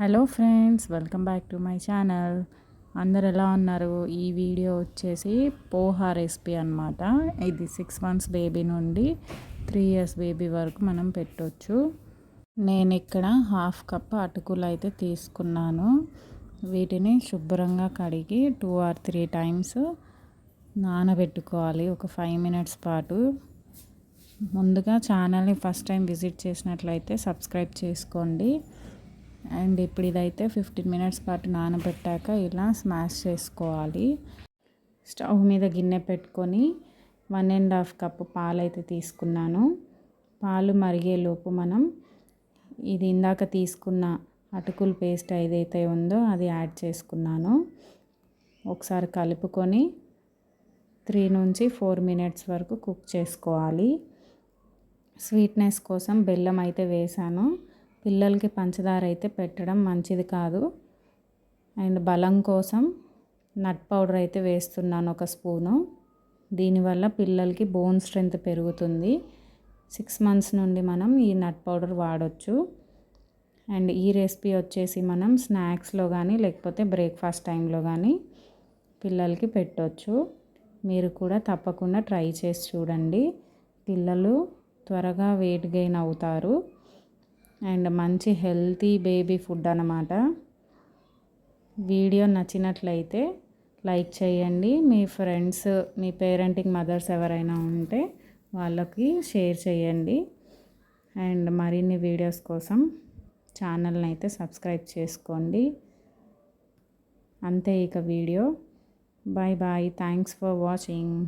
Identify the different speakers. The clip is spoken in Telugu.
Speaker 1: Hello friends welcome back to my channel. అందరు ఎలా ఉన్నారు? ఈ వీడియో వచ్చేసి పోహా రెసిపీ అనమాట ఇది సిక్స్ మంత్స్ బేబీ నుండి త్రీ ఇయర్స్ బేబీ వరకు మనం పెట్టొచ్చు. నేను ఇక్కడ హాఫ్ కప్ అటుకులు అయితే తీసుకున్నాను. వీటిని శుభ్రంగా కడిగి టూ ఆర్ త్రీ టైమ్స్ నానబెట్టుకోవాలి. ఒక ఫైవ్ మినిట్స్ పాటు. ముందుగా ఛానల్ని ఫస్ట్ టైం విజిట్ చేసినట్లయితే సబ్స్క్రైబ్ చేసుకోండి. అండ్ ఇప్పుడు ఇదైతే ఫిఫ్టీన్ మినిట్స్ పాటు నానబెట్టాక ఇలా స్మాష్ చేసుకోవాలి. స్టవ్ మీద గిన్నె పెట్టుకొని వన్ అండ్ హాఫ్ కప్ పాలు అయితే తీసుకున్నాను. పాలు మరిగేలోపు మనం ఇది ఇందాక తీసుకున్న అటుకుల పేస్ట్ ఏదైతే ఉందో అది యాడ్ చేసుకున్నాను. ఒకసారి కలుపుకొని త్రీ నుంచి ఫోర్ మినిట్స్ వరకు కుక్ చేసుకోవాలి. స్వీట్నెస్ కోసం బెల్లం అయితే వేసాను. పిల్లలకి పంచదార అయితే పెట్టడం మంచిది కాదు. అండ్ బలం కోసం నట్ పౌడర్ అయితే వేస్తున్నాను ఒక స్పూను. దీనివల్ల పిల్లలకి బోన్ స్ట్రెంత్ పెరుగుతుంది. సిక్స్ మంత్స్ నుండి మనం ఈ నట్ పౌడర్ వాడచ్చు. అండ్ ఈ రెసిపీ వచ్చేసి మనం స్నాక్స్లో కానీ లేకపోతే బ్రేక్ఫాస్ట్ టైంలో కానీ పిల్లలకి పెట్టవచ్చు మీరు కూడా తప్పకుండా ట్రై చేసి చూడండి. పిల్లలు త్వరగా వెయిట్ గెయిన్ అవుతారు. అండ్ మంచి హెల్తీ బేబీ ఫుడ్ అనమాట వీడియో నచ్చినట్లయితే లైక్ చేయండి. మీ ఫ్రెండ్స్ మీ పేరెంటింగ్ మదర్స్ ఎవరైనా ఉంటే వాళ్ళకి షేర్ చేయండి. అండ్ మరిన్ని వీడియోస్ కోసం ఛానల్ని అయితే సబ్స్క్రైబ్ చేసుకోండి. అంతే ఇక video. Bye bye. Thanks for watching.